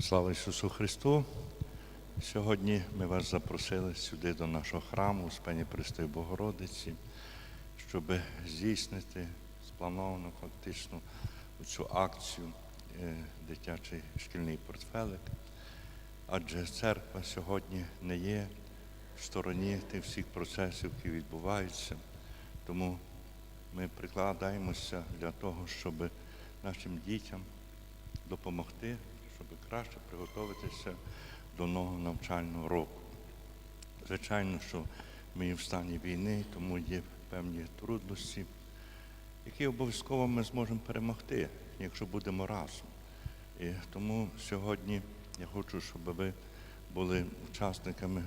Слава Ісусу Христу! Сьогодні ми вас запросили сюди до нашого храму Спені Престої Богородиці, щоб здійснити сплановано фактично цю акцію е, дитячий шкільний портфелик. Адже церква сьогодні не є в стороні тих всіх процесів, які відбуваються. Тому ми прикладаємося для того, щоб нашим дітям допомогти, краще приготуватися до нового навчального року. Звичайно, що ми в стані війни, тому є певні трудності, які обов'язково ми зможемо перемогти, якщо будемо разом. І тому сьогодні я хочу, щоб ви були учасниками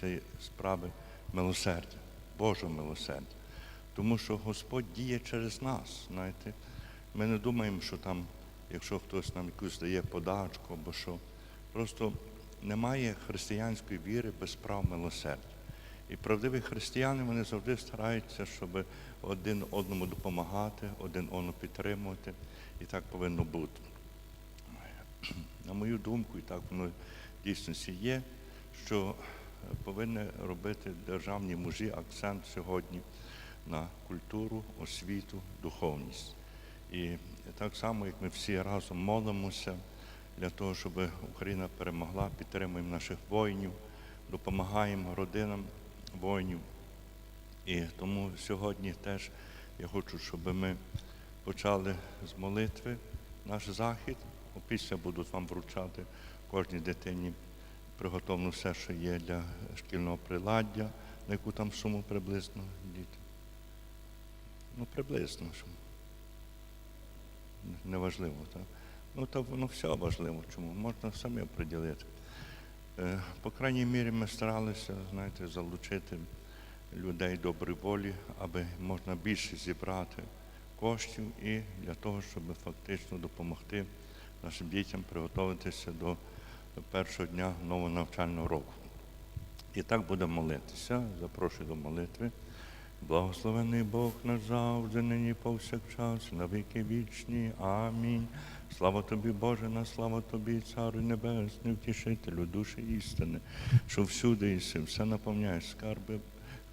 цієї справи милосердя, Божого милосердя. Тому що Господь діє через нас. Знаєте, ми не думаємо, що там, якщо хтось нам якусь дає подачку або що. Просто немає християнської віри без справ милосердя. І правдиві християни вони завжди стараються, щоб один одному допомагати, один одного підтримувати. І так повинно бути. На мою думку, і так воно в дійсності є, що повинні робити державні мужі акцент сьогодні на культуру, освіту, духовність. І так само, як ми всі разом молимося для того, щоб Україна перемогла, підтримуємо наших воїнів, допомагаємо родинам воїнів. І тому сьогодні теж я хочу, щоб ми почали з молитви наш захід. Після будуть вам вручати кожній дитині приготовлено все, що є для шкільного приладдя, на яку там суму приблизно діти. Ну, приблизно. Неважливо, так? Ну, то воно все важливо. Чому? Можна самі оприділити. Е, По крайній мірі ми старалися, знаєте, залучити людей доброї волі, аби можна більше зібрати коштів і для того, щоб фактично допомогти нашим дітям приготуватися до першого дня нового навчального року. І так будемо молитися. Запрошую до молитви. Благословений Бог назавжди, нині повсякчас, на віки вічні. Амінь. Слава тобі, Боже, на слава тобі, Царю Небесний, втішителю, душі істини, що всюди іси, все наповняє скарби,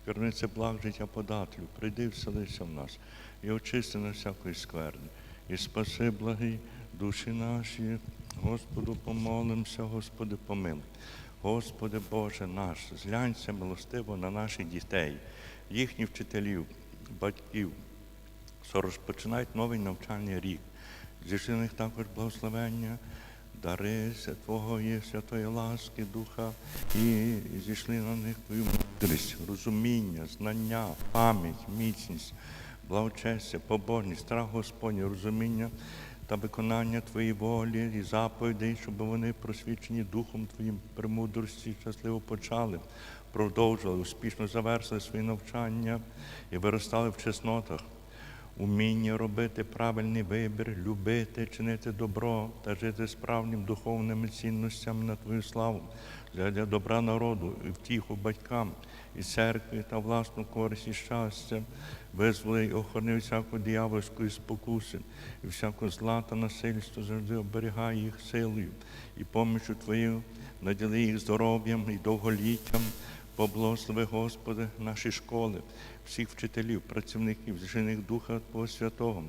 керниця благ життя подателю, прийди, вселися в нас і очисти на всякої скверни. І спаси, благі душі наші, Господу помолимося, Господи, помилуй. Господи Боже наш, зглянься милостиво на наших дітей, їхніх вчителів, батьків, що розпочинають новий навчальний рік. Зійшли них також благословення, дари Твого є святої ласки, Духа, і зійшли на них Твою мудрість, розуміння, знання, пам'ять, міцність, благочестя, побожність, страх Господній, розуміння та виконання Твоєї волі і заповідей, щоб вони просвічені Духом Твоїм премудрості щасливо почали, продовжували, успішно завершили свої навчання і виростали в чеснотах. Уміння робити правильний вибір, любити, чинити добро та жити справнім духовними цінностями на Твою славу, для добра народу і втіху батькам і церкві та власну користь і щастя, визволи і охорони всяку диявольської спокуси, і всяку зла та насильство завжди оберігай їх силою і помічю Твою, наділи їх здоров'ям і довголіттям. Поблагослови, Господи, наші школи, всіх вчителів, працівників, зжених Духа Твого Святого,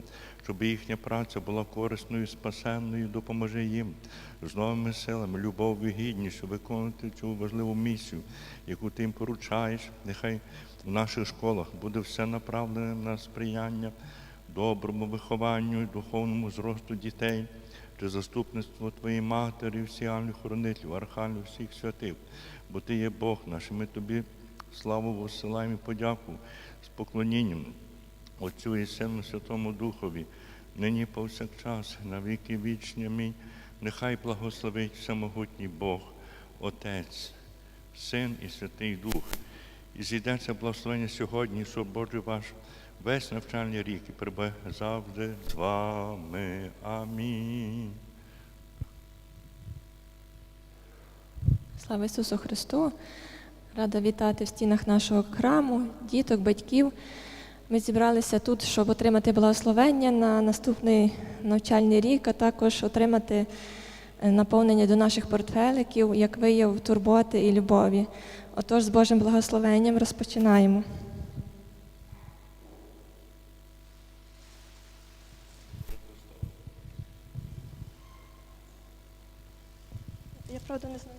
щоб їхня праця була корисною, спасенною, допоможи їм з новими силами, любов'ю, гідністю виконувати цю важливу місію, яку ти їм поручаєш. Нехай в наших школах буде все направлене на сприяння доброму вихованню і духовному зросту дітей. Чи заступництво Твоєї Матері, всіх ангелів-хоронителів, архангелів, всіх святих, бо Ти є Бог наш, ми Тобі славу висилаємо і подяку з поклонінням Отцю і Сину Святому Духові, нині повсякчас, на віки вічні. Амінь. Нехай благословить всемогутній Бог, Отець, Син і Святий Дух. І зійдеться благословення сьогодні, Боже ваш весь навчальний рік і прибе завжди з вами. Амінь. Слава Ісусу Христу! Рада вітати в стінах нашого храму, діток, батьків. Ми зібралися тут, щоб отримати благословення на наступний навчальний рік, а також отримати е, наповнення до наших портфеликів, як вияв турботи і любові. Отож, з Божим благословенням розпочинаємо. Я правда не знаю.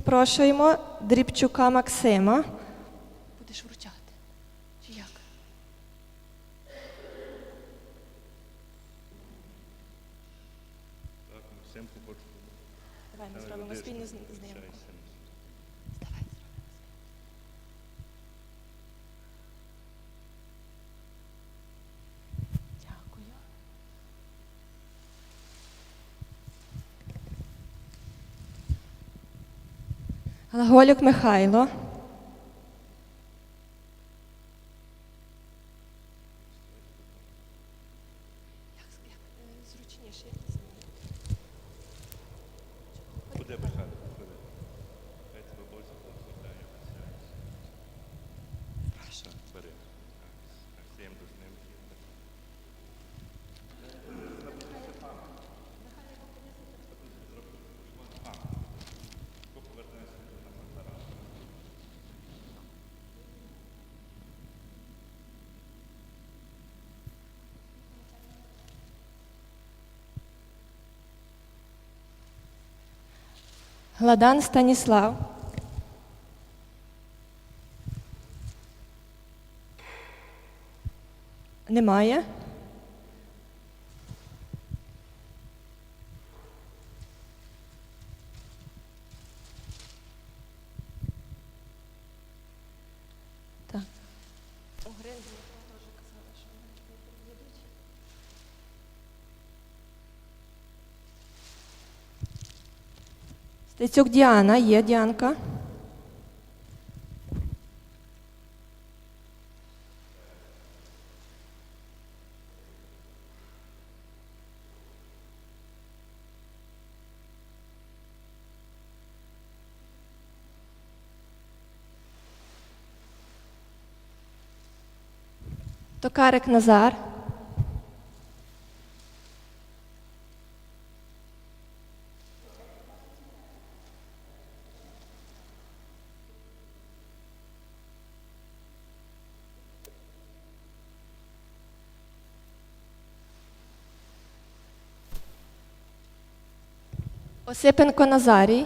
Запрошуємо Дрібчука Максима. Будеш вручати. Чи як? Так, Максимку хочу. Давай ми зробимо спільну з- знімку. Давай зробимо. Дякую. Глаголюк Михайло. Як, як е, зручніше, як ти знаєш. Куди Михайло? Куди? Хай тебе Бог благословляє. Так, бери. Так, всім до з ним. Гладан Станіслав. Немає. Так. У Гринзі теж казали, що вони не приїдуть. Стецюк Діана, є Діанка. Токарик Назар. Осипенко Назарій.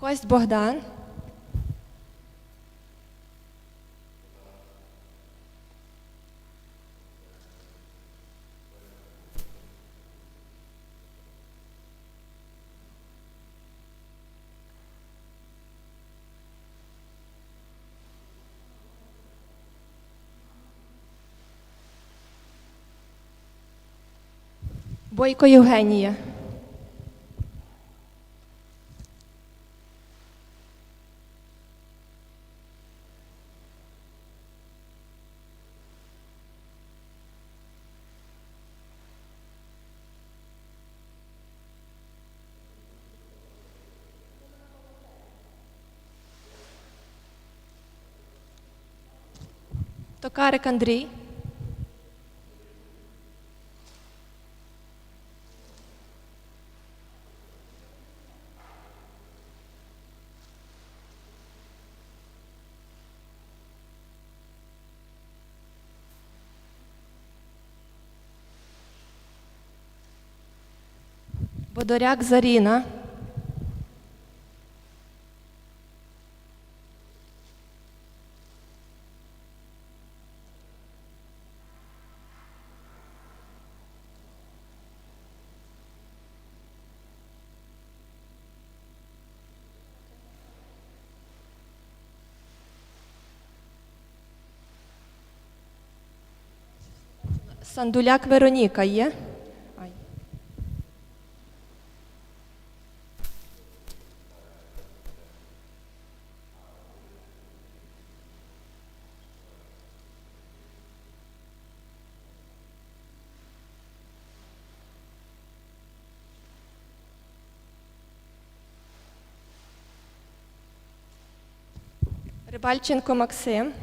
Кость Богдан. Бойко Євгенія. Токарик Андрій. Бодоряк Заріна. Сандуляк Вероніка є? Рибальченко Максим.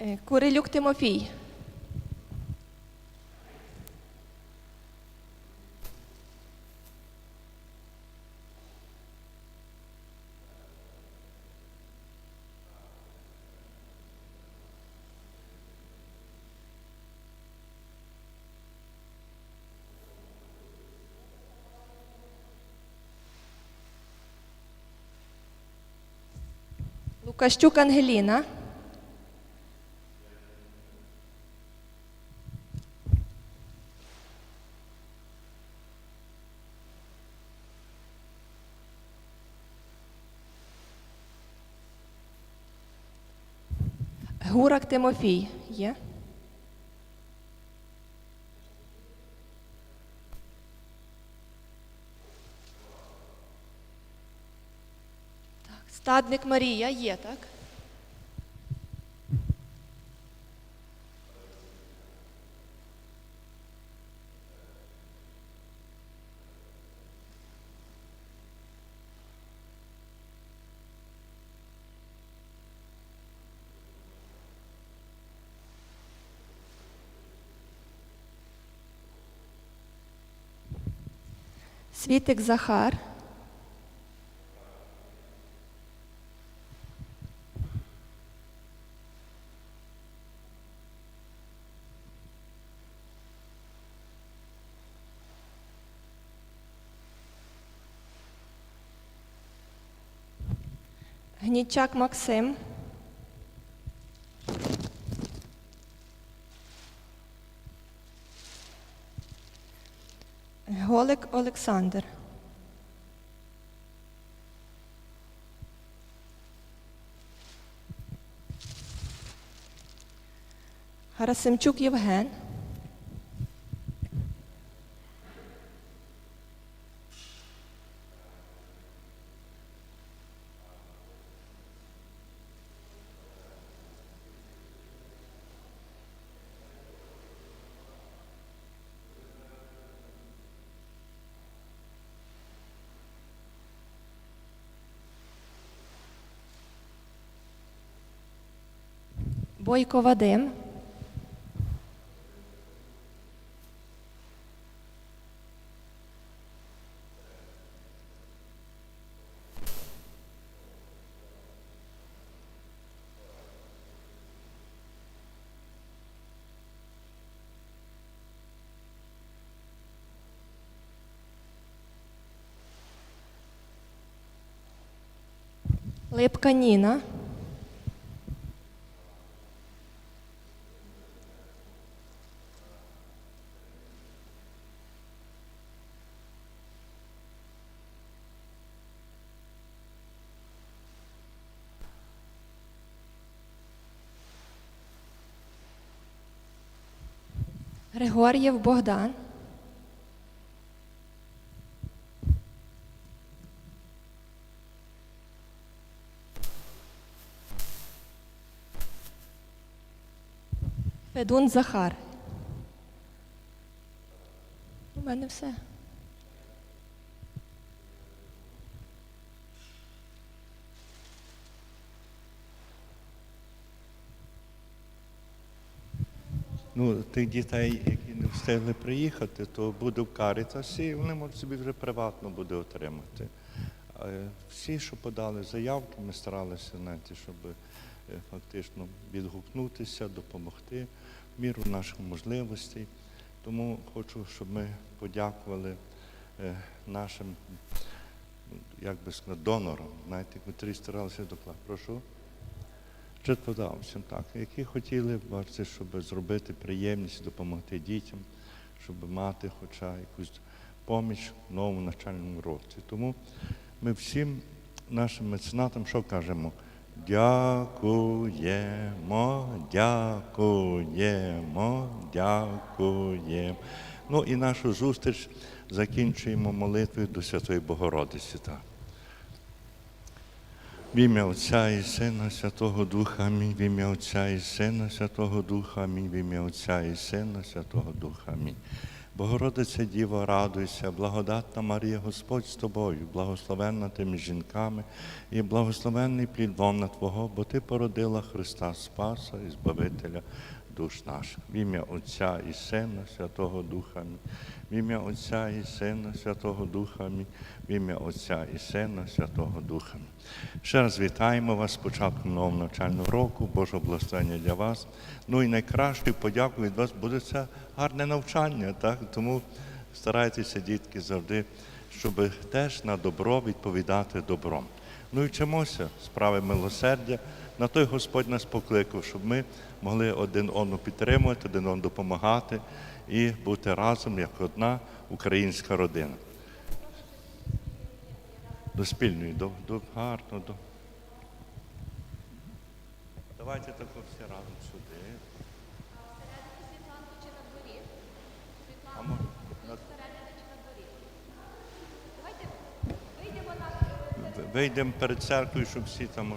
Е, Курилюк Тимофій. Лукащук Ангеліна. Гурак Тимофій є. Так, стадник Марія є, так? Світик Захар. Гнічак Максим. Голик Олександр. Гарасимчук Євген. Бойко Вадим. Липка Ніна. Григор'єв Богдан. Федун Захар. У мене все. Ну, тих дітей, які не встигли приїхати, то буде в Карітасі, і вони можуть собі вже приватно буде отримати. А всі, що подали заявки, ми старалися, знаєте, щоб е, фактично відгукнутися, допомогти в міру наших можливостей. Тому хочу, щоб ми подякували е, нашим, ну, як би сказати, донорам, знаєте, котрі старалися докласти. Прошу. Жертводавцям, так, які хотіли бачите, щоб зробити приємність, допомогти дітям, щоб мати хоча якусь поміч в новому навчальному році. Тому ми всім нашим меценатам що кажемо? Дякуємо, дякуємо, дякуємо. Ну і нашу зустріч закінчуємо молитвою до Святої Богородиці. Так. В ім'я Отця і Сина Святого Духа, Амінь. В ім'я Отця і Сина Святого Духа, Амінь. В ім'я Отця і Сина Святого Духа, Амінь. Богородиця Діво, радуйся, благодатна Марія, Господь з тобою, благословенна тими жінками, і благословенний плід лона Твого, бо Ти породила Христа Спаса і Збавителя душ наших. В ім'я Отця і Сина Святого Духа. В ім'я Отця і Сина Святого Духа. В ім'я Отця і Сина Святого Духа. Ще раз вітаємо вас з початком нового навчального року, Божого благословення для вас. Ну і найкращою подякою від вас буде це гарне навчання, так? Тому старайтеся, дітки, завжди, щоб теж на добро відповідати добром. Ну і вчимося справи милосердя. На той Господь нас покликав, щоб ми могли один одного підтримувати, один одному допомагати і бути разом як одна українська родина. До спільної, до, до гарно, до. Давайте тако всі разом сюди. А може, на- Вийдемо перед церквою, щоб всі там.